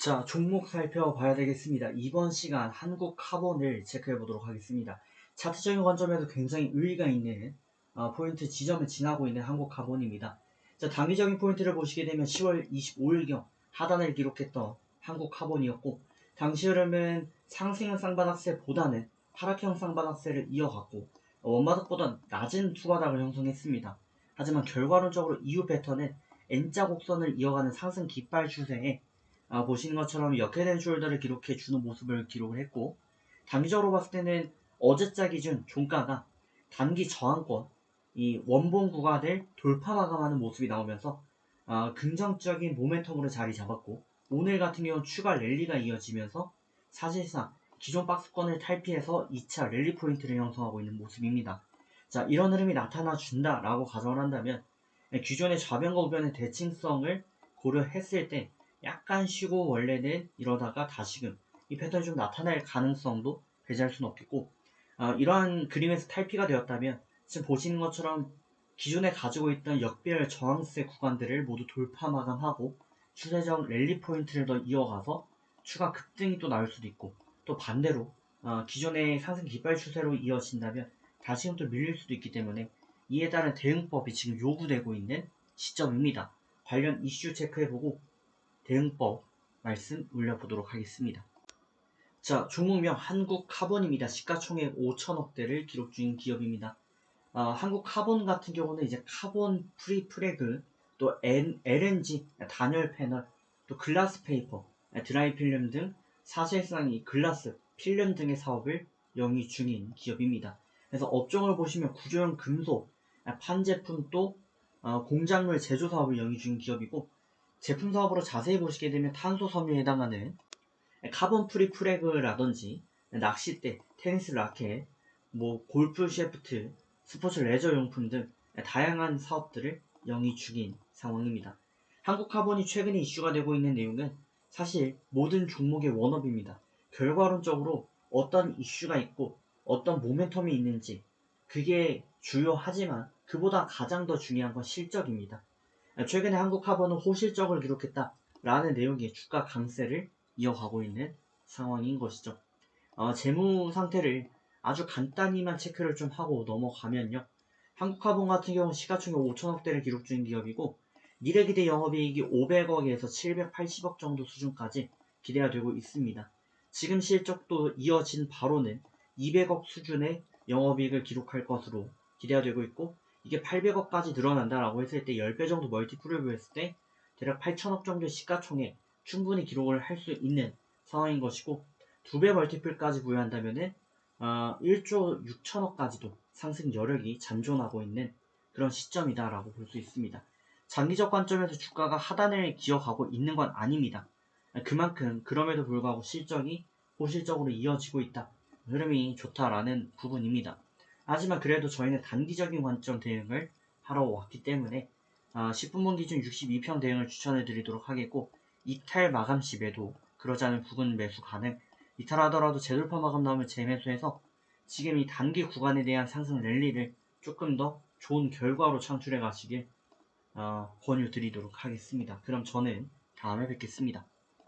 자, 종목 살펴봐야 되겠습니다. 이번 시간 한국 카본을 체크해 보도록 하겠습니다. 차트적인 관점에서 굉장히 의의가 있는 어, 포인트 지점을 지나고 있는 한국 카본입니다. 자, 단기적인 포인트를 보시게 되면 10월 25일경 하단을 기록했던 한국 카본이었고 당시 흐름은 상승형 쌍바닥세보다는 하락형 쌍바닥세를 이어갔고 어, 원바닥보다 낮은 투바닥을 형성했습니다. 하지만 결과론적으로 이후 패턴은 N자 곡선을 이어가는 상승 깃발 추세에 아, 보시는 것처럼 역해된 숄더를 기록해 주는 모습을 기록을 했고 단기적으로 봤을 때는 어제자 기준 종가가 단기 저항권 이 원본 구간을 돌파 마감하는 모습이 나오면서 아, 긍정적인 모멘텀으로 자리 잡았고 오늘 같은 경우 추가 랠리가 이어지면서 사실상 기존 박스권을 탈피해서 2차 랠리 포인트를 형성하고 있는 모습입니다. 자 이런 흐름이 나타나 준다라고 가정을 한다면 기존의 좌변과 우변의 대칭성을 고려했을 때 약간 쉬고 원래는 이러다가 다시금 이 패턴이 좀 나타날 가능성도 배제할 수는 없겠고 어, 이러한 그림에서 탈피가 되었다면 지금 보시는 것처럼 기존에 가지고 있던 역별 저항세 구간들을 모두 돌파 마감하고 추세적 랠리 포인트를 더 이어가서 추가 급등이 또 나올 수도 있고 또 반대로 어, 기존의 상승 깃발 추세로 이어진다면 다시금 또 밀릴 수도 있기 때문에 이에 따른 대응법이 지금 요구되고 있는 시점입니다. 관련 이슈 체크해보고 대응법 말씀 올려보도록 하겠습니다. 자, 종목명 한국 카본입니다. 시가총액 5천억대를 기록 중인 기업입니다. 어, 한국 카본 같은 경우는 이제 카본 프리 프레그, 또 N, LNG, 단열 패널, 또 글라스 페이퍼, 드라이 필름 등 사실상 이 글라스, 필름 등의 사업을 영위 중인 기업입니다. 그래서 업종을 보시면 구조형 금속, 판제품 또 어, 공작물 제조 사업을 영위 중인 기업이고 제품 사업으로 자세히 보시게 되면 탄소 섬유에 해당하는 카본 프리 프레그라든지 낚싯대, 테니스 라켓, 뭐 골프 셰프트, 스포츠 레저 용품 등 다양한 사업들을 영위 중인 상황입니다. 한국 카본이 최근에 이슈가 되고 있는 내용은 사실 모든 종목의 원업입니다. 결과론적으로 어떤 이슈가 있고 어떤 모멘텀이 있는지 그게 주요하지만 그보다 가장 더 중요한 건 실적입니다. 최근에 한국카본은 호실적을 기록했다 라는 내용의 주가 강세를 이어가고 있는 상황인 것이죠. 어, 재무 상태를 아주 간단히만 체크를 좀 하고 넘어가면요. 한국카본 같은 경우 시가총액 5천억대를 기록 중인 기업이고 미래기대 영업이익이 500억에서 780억 정도 수준까지 기대가 되고 있습니다. 지금 실적도 이어진 바로는 200억 수준의 영업이익을 기록할 것으로 기대가 되고 있고 이게 800억까지 늘어난다라고 했을 때 10배 정도 멀티플을 부였을 때 대략 8천억 정도의 시가총액 충분히 기록을 할 수 있는 상황인 것이고 2배 멀티플까지 부여한다면은 어, 1조 6천억까지도 상승 여력이 잠존하고 있는 그런 시점이다라고 볼 수 있습니다. 장기적 관점에서 주가가 하단을 기어가고 있는 건 아닙니다. 그만큼 그럼에도 불구하고 실적이 호실적으로 이어지고 있다. 흐름이 좋다라는 부분입니다. 하지만 그래도 저희는 단기적인 관점 대응을 하러 왔기 때문에 아, 10분분 기준 62평 대응을 추천해 드리도록 하겠고 이탈 마감 시에도 그러지 않은 부분 매수 가능 이탈하더라도 재돌파 마감 나오면 재매수해서 지금 이 단기 구간에 대한 상승 랠리를 조금 더 좋은 결과로 창출해 가시길 어, 권유 드리도록 하겠습니다. 그럼 저는 다음에 뵙겠습니다.